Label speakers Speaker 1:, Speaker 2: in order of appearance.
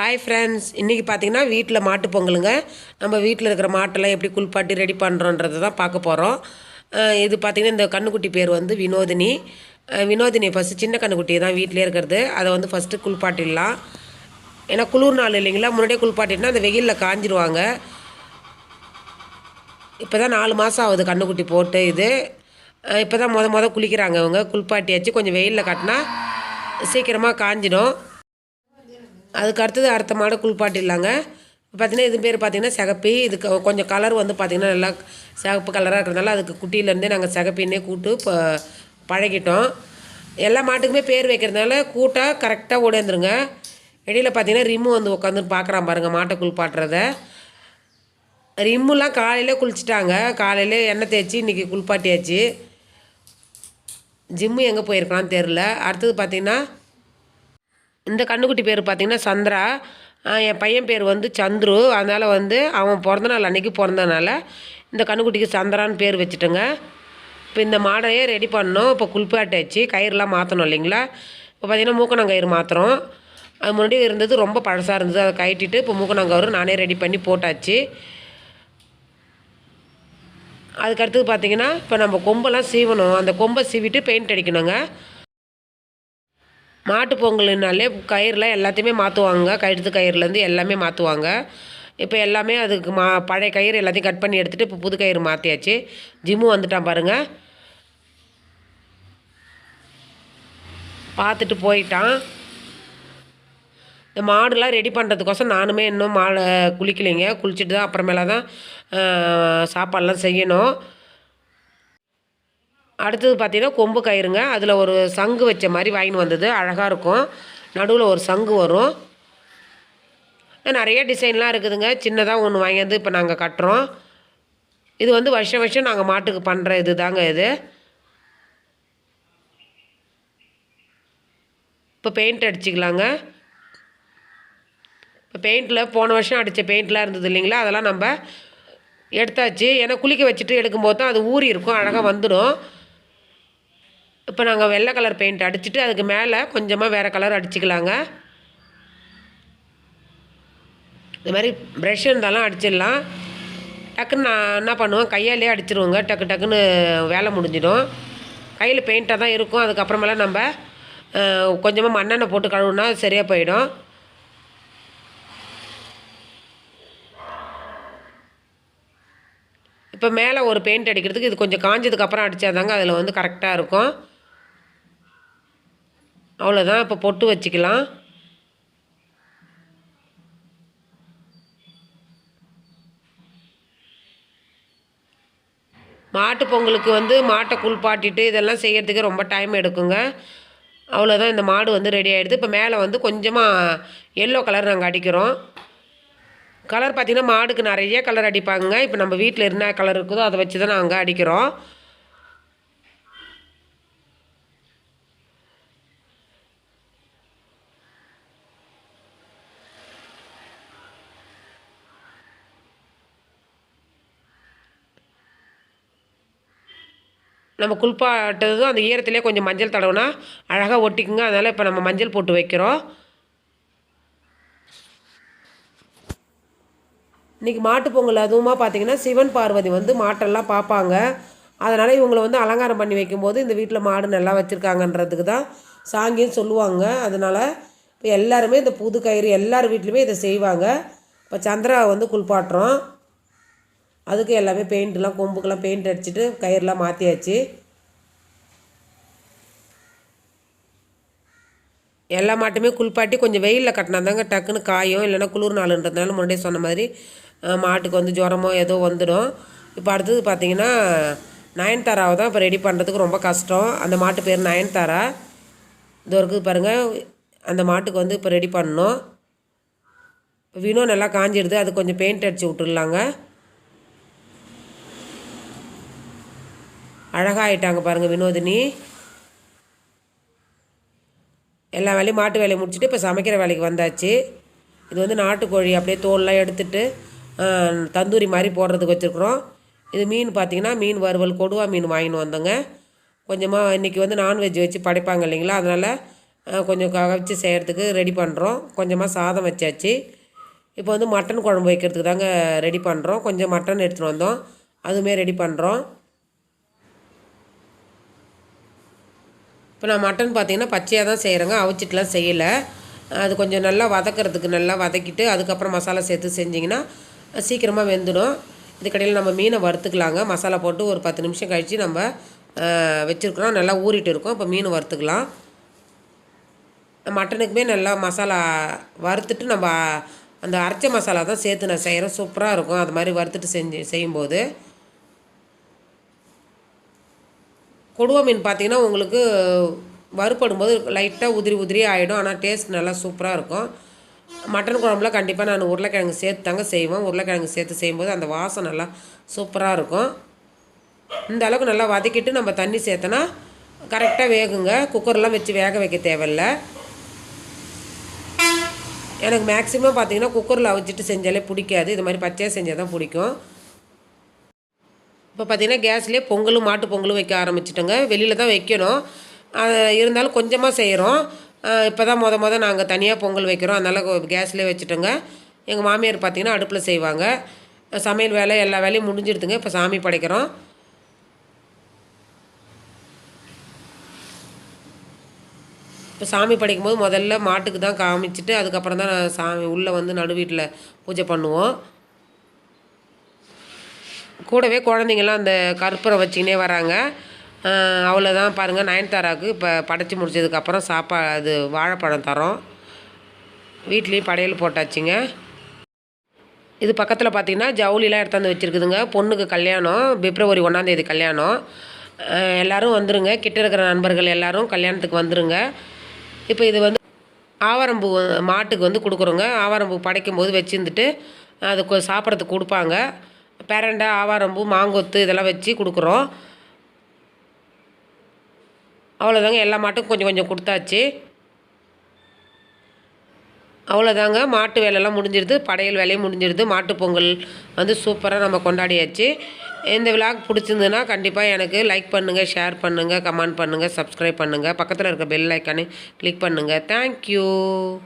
Speaker 1: Hi friends இன்றைக்கி பார்த்தீங்கன்னா வீட்டில் மாட்டு பொங்கலுங்க. நம்ம வீட்டில் இருக்கிற மாட்டெல்லாம் எப்படி குளிப்பாட்டி ரெடி பண்ணுறோன்றதை தான் பார்க்க போகிறோம் இது பார்த்திங்கன்னா இந்த கண்ணுக்குட்டி பேர் வந்து வினோதினி. வினோதினி ஃபஸ்ட்டு சின்ன கண்ணுக்குட்டி தான் வீட்டிலே இருக்கிறது. அதை வந்து ஃபஸ்ட்டு குளிப்பாட்டிடலாம். ஏன்னா குளிர் நாள் இல்லைங்களா? முன்னாடியே குளிப்பாட்டினா அந்த வெயிலில் காஞ்சிருவாங்க. இப்போ தான் நாலு மாதம் ஆகுது கண்ணுக்குட்டி போட்டு இது. இப்போ தான் மொதல் மொதல் குளிக்கிறாங்க அவங்க குளிப்பாட்டியாச்சு. கொஞ்சம் வெயிலில் காட்டினா சீக்கிரமாக காஞ்சிடும். அதுக்கு அடுத்தது அடுத்த மாடை குளிப்பாட்டிடலாங்க. பார்த்தீங்கன்னா இது பேர் பார்த்திங்கன்னா சிகப்பி. இதுக்கு கொஞ்சம் கலர் வந்து பார்த்திங்கன்னா நல்லா சிகப்பு கலராக இருக்கிறதுனால அதுக்கு குட்டியிலேருந்தே நாங்கள் சிகப்பின்னே கூட்டு இப்போ பழகிட்டோம். எல்லா மாட்டுக்குமே பேர் வைக்கிறதுனால கூட்டாக கரெக்டாக ஓடேந்துருங்க இடையில் பார்த்தீங்கன்னா ரிம்மு வந்து உட்காந்து பார்க்குறான் பாருங்கள் மாட்டை குளிப்பாட்டுறத. ரிம்முலாம் காலையில் குளிச்சிட்டாங்க. காலையில் எண்ணெய் தேய்ச்சி இன்றைக்கி குளிப்பாட்டியாச்சு. ஜிம்மு எங்கே போயிருக்கலாம்னு தெரில அடுத்தது பார்த்திங்கன்னா இந்த கண்ணுக்குட்டி பேர் பார்த்திங்கன்னா சந்திரா. என் பையன் பேர் வந்து சந்துரு. அதனால் வந்து அவன் பிறந்த நாள் அன்றைக்கி பிறந்தனால இந்த கண்ணுக்குட்டிக்கு சந்திரான்னு பேர் வச்சுட்டோங்க. இப்போ இந்த மாடையே ரெடி பண்ணோம் இப்போ குளிப்பாட்டாச்சு கயிறுலாம் மாற்றணும் இல்லைங்களா? இப்போ பார்த்தீங்கன்னா மூக்கணங்கயிறு மாற்றுறோம் அது முன்னாடி இருந்தது ரொம்ப பழசாக இருந்தது. அதை கட்டிட்டு இப்போ மூக்கணங்கயிறு நானே ரெடி பண்ணி போட்டாச்சு. அதுக்கடுத்து பார்த்திங்கன்னா பார்த்தீங்கன்னா இப்போ நம்ம கொம்பெல்லாம் சீவணும். அந்த கொம்பை சீவிட்டு பெயிண்ட் அடிக்கணுங்க. மாட்டு பொங்கல்னாலே கயிறுலாம் எல்லாத்தையுமே மாற்றுவாங்க கழுத்து கயிறுலேருந்து எல்லாமே மாற்றுவாங்க இப்போ எல்லாமே அதுக்கு மா பழைய கயிறு எல்லாத்தையும் கட் பண்ணி எடுத்துகிட்டு இப்போ புது கயிறு மாற்றியாச்சு ஜிம்மு வந்துட்டான் பாருங்கள் பார்த்துட்டு போயிட்டான். இந்த மாடுலாம் ரெடி பண்ணுறதுக்கோசம் நானுமே இன்னும் மாடை குளிக்கலைங்க. குளிச்சுட்டு தான் அப்புறமேல தான் சாப்பாடெலாம் செய்யணும். அடுத்தது பார்த்தீங்கன்னா கொம்பு கயிறுங்க. அதில் ஒரு சங்கு வச்ச மாதிரி வாங்கின்னு வந்தது. அழகாக இருக்கும். நடுவில் ஒரு சங்கு வரும். நிறைய டிசைன்லாம் இருக்குதுங்க. சின்னதாக ஒன்று வாங்கியாந்து இப்போ நாங்கள் கட்டுறோம். இது வந்து வருஷம் வருஷம் நாங்கள் மாட்டுக்கு பண்ணுற இது தாங்க இது. இப்போ பெயிண்ட் அடிச்சுக்கலாங்க. இப்போ பெயிண்டில் போன வருஷம் அடித்த பெயிண்ட்லாம் இருந்தது இல்லைங்களா? அதெல்லாம் நம்ம எடுத்தாச்சு. ஏன்னா குளிக்க வச்சுட்டு எடுக்கும்போது தான் அது ஊறி இருக்கும். அழகாக வந்துடும். இப்போ நாங்கள் வெள்ளை கலர் பெயிண்ட் அடிச்சுட்டு அதுக்கு மேலே கொஞ்சமாக வேறு கலர் அடிச்சுக்கலாங்க. இந்த மாதிரி ப்ரெஷ் இருந்தாலும் அடிச்சிடலாம். டக்குன்னு நான் என்ன பண்ணுவேன் கையாலே அடிச்சிருவோங்க. டக்கு டக்குன்னு வேலை முடிஞ்சிடும். கையில் பெயிண்ட்டாக தான் இருக்கும். அதுக்கப்புறமெல்லாம் நம்ம கொஞ்சமாக மண்ணெண்ணெய் போட்டு கழுவுனா சரியாக போயிடும். இப்போ மேலே ஒரு பெயிண்ட் அடிக்கிறதுக்கு இது கொஞ்சம் காஞ்சதுக்கப்புறம் அடித்தாதாங்க அதில் வந்து கரெக்டாக இருக்கும். அவ்வளோதான் இப்போ பொட்டு வச்சுக்கலாம். மாட்டு பொங்கலுக்கு வந்து மாட்டை குளிப்பாட்டிட்டு இதெல்லாம் செய்கிறதுக்கு ரொம்ப டைம் எடுக்குங்க. அவ்வளோதான் இந்த மாடு வந்து ரெடி ஆகிடுது இப்போ மேலே வந்து கொஞ்சமாக எல்லோ கலர் நாங்கள் அடிக்கிறோம். கலர் பார்த்திங்கன்னா மாடுக்கு நிறைய கலர் அடிப்பாங்க இப்போ நம்ம வீட்டில் என்ன கலர் இருக்குதோ அதை வச்சு தான் நாங்கள் அடிக்கிறோம். நம்ம குளிப்பாட்டதும் அந்த ஈரத்திலே கொஞ்சம் மஞ்சள் தடவுனா அழகாக ஒட்டிக்குங்க. அதனால் இப்போ நம்ம மஞ்சள் போட்டு வைக்கிறோம். இன்றைக்கி மாட்டுப் பொங்கல் அதுவுமா பார்த்தீங்கன்னா சிவன் பார்வதி வந்து மாட்டெல்லாம் பார்ப்பாங்க அதனால் இவங்களை வந்து அலங்காரம் பண்ணி வைக்கும்போது இந்த வீட்டில் மாடு நல்லா வச்சுருக்காங்கன்றதுக்கு தான் சாங்கின்னு சொல்லுவாங்க. அதனால் இப்போ எல்லாருமே இந்த புது கயிறு எல்லார் வீட்லேயுமே இதை செய்வாங்க. இப்போ சந்திரா வந்து குளிப்பாட்டுறோம். அதுக்கு எல்லாமே பெயிண்ட்லாம் கொம்புக்கெல்லாம் பெயிண்ட் அடிச்சுட்டு கயிறுலாம் மாற்றியாச்சு எல்லா மாட்டுமே குளிப்பாட்டி கொஞ்சம் வெயிலில் கட்டினா தாங்க டக்குன்னு காயும். இல்லைன்னா குளிர் நாளுன்றதுனால முன்னாடியே சொன்ன மாதிரி மாட்டுக்கு வந்து ஜுரமோ ஏதோ வந்துடும். இப்போ அடுத்தது பார்த்தீங்கன்னா நயன்தாராவை தான் இப்போ ரெடி பண்ணுறதுக்கு ரொம்ப கஷ்டம். அந்த மாட்டு பேர் நயன்தாரா? இது இருக்குது பாருங்கள் அந்த மாட்டுக்கு வந்து இப்போ ரெடி பண்ணணும். இப்போ வினோ நல்லா காஞ்சிடுது. அது கொஞ்சம் பெயிண்ட் அடித்து விட்டுடலாங்க. அழகாயிட்டாங்க பாருங்கள் வினோதினி. எல்லா வேலையும் மாட்டு வேலையை முடிச்சுட்டு இப்போ சமைக்கிற வேலைக்கு வந்தாச்சு. இது வந்து நாட்டுக்கோழி அப்படியே தோல்லாம் எடுத்துட்டு தந்தூரி மாதிரி போடுறதுக்கு வச்சுருக்குறோம். இது மீன் பார்த்தீங்கன்னா மீன் வறுவல் கொடுவா மீன் வாங்கின்னு வந்தோங்க. கொஞ்சமாக இன்றைக்கி வந்து நான்வெஜ் வச்சு படைப்பாங்க இல்லைங்களா? அதனால் கொஞ்சம் கவிச்சு செய்கிறதுக்கு ரெடி பண்ணுறோம் கொஞ்சமாக சாதம் வச்சாச்சு. இப்போ வந்து மட்டன் குழம்பு வைக்கிறதுக்கு தாங்க ரெடி பண்ணுறோம் கொஞ்சம் மட்டன் எடுத்துகிட்டு வந்தோம். அதுவுமே ரெடி பண்ணுறோம் இப்போ நான் மட்டன் பார்த்தீங்கன்னா பச்சையாக தான் செய்கிறேங்க. அவிச்சிட்டுலாம் செய்யலை. அது கொஞ்சம் நல்லா வதக்கிறதுக்கு நல்லா வதக்கிட்டு அதுக்கப்புறம் மசாலா சேர்த்து செஞ்சிங்கன்னா சீக்கிரமாக வெந்துடும். இதுக்கடையில் நம்ம மீனை வறுத்துக்கலாங்க. மசாலா போட்டு ஒரு பத்து நிமிஷம் கழித்து நம்ம வச்சுருக்குறோம். நல்லா ஊறிட்டு இருக்கோம். இப்போ மீன் வறுத்துக்கலாம். மட்டனுக்குமே நல்லா மசாலா வறுத்துட்டு நம்ம அந்த அரைச்ச மசாலா தான் சேர்த்து நான் செய்கிறேன். சூப்பராக இருக்கும். அது மாதிரி வறுத்துட்டு செஞ்சு செய்யும்போது. கொடுவா மீன் பார்த்தீங்கன்னா உங்களுக்கு வறுப்படும் போது லைட்டாக உதிரி உதிரி ஆகிடும் ஆனால் டேஸ்ட் நல்லா சூப்பராக இருக்கும். மட்டன் குழம்புல கண்டிப்பாக நான் உருளைக்கிழங்கு சேர்த்து தாங்க செய்வேன். உருளைக்கிழங்கு சேர்த்து செய்யும்போது அந்த வாசம் நல்லா சூப்பராக இருக்கும். இந்த அளவுக்கு நல்லா வதக்கிட்டு நம்ம தண்ணி சேர்த்தனா கரெக்டாக வேகுங்க. குக்கர்லாம் வச்சு வேக வைக்க தேவையில்ல. எனக்கு மேக்ஸிமம் பார்த்தீங்கன்னா குக்கரில் அவிச்சிட்டு செஞ்சாலே பிடிக்காது. இது மாதிரி பச்சையாக செஞ்சால் தான் பிடிக்கும். இப்போ பார்த்தீங்கன்னா கேஸ்லேயே பொங்கலும் மாட்டு பொங்கலும் வைக்க ஆரம்பிச்சிட்டோங்க. வெளியில் தான் வைக்கணும். அது இருந்தாலும் கொஞ்சமாக செய்கிறோம் இப்போ தான் மொதல் மொதல் நாங்கள் தனியாக பொங்கல் வைக்கிறோம். அதனால் கேஸ்லேயே வச்சுட்டோங்க. எங்கள் மாமியார் பார்த்தீங்கன்னா அடுப்பில் செய்வாங்க. சமையல் வேலை எல்லா வேலையும் முடிஞ்சிடுதுங்க. இப்போ சாமி படைக்கிறோம். இப்போ சாமி படைக்கும் போது முதல்ல மாட்டுக்கு தான் காமிச்சிட்டு அதுக்கப்புறம் தான் நான் சாமி உள்ளே வந்து நடு வீட்டில் பூஜை பண்ணுவோம். கூடவே குழந்தைங்கள்லாம் அந்த கற்பூரம் வச்சுக்கினே வராங்க. அவ்வளோ அவ்வளோதான் பாருங்கள் நயன்தாராவுக்கு இப்போ படைச்சி முடிச்சதுக்கப்புறம் சாப்பாடு வாழைப்பழம் தரோம். வீட்லேயும் படையல் போட்டாச்சுங்க. இது பக்கத்தில் பார்த்திங்கன்னா ஜவுளிலாம் எடுத்தாந்து வச்சுருக்குதுங்க. பொண்ணுக்கு கல்யாணம் பிப்ரவரி ஒன்றாந்தேதி கல்யாணம். எல்லோரும் வந்துருங்க. கிட்ட இருக்கிற நண்பர்கள் எல்லாரும் கல்யாணத்துக்கு வந்துருங்க. இப்போ இது வந்து ஆவாரம்பூ மாட்டுக்கு வந்து கொடுக்குறோங்க. ஆவாரம்பூ படைக்கும் போது வச்சுருந்துட்டு அது கொ- சாப்பிட்றதுக்கு கொடுப்பாங்க. பேரண்டை ஆவாரம்பூ மாங்கொத்து இதெல்லாம் வச்சு கொடுக்குறோம். அவ்வளோதாங்க எல்லா மாட்டுக்கும் கொஞ்சம் கொஞ்சம் கொடுத்தாச்சு. அவ்வளோதாங்க மாட்டு வேலையெல்லாம் முடிஞ்சிருது படையல் வேலையும் முடிஞ்சிருது மாட்டுப் பொங்கல் வந்து சூப்பராக நம்ம கொண்டாடியாச்சு. இந்த விழாக் பிடிச்சிருந்துன்னா கண்டிப்பாக எனக்கு லைக் பண்ணுங்கள் ஷேர் பண்ணுங்கள் கமெண்ட் பண்ணுங்கள் சப்ஸ்கிரைப் பண்ணுங்கள் பக்கத்தில் இருக்க பெல் ஐக்கானே கிளிக் பண்ணுங்கள் தேங்க்யூ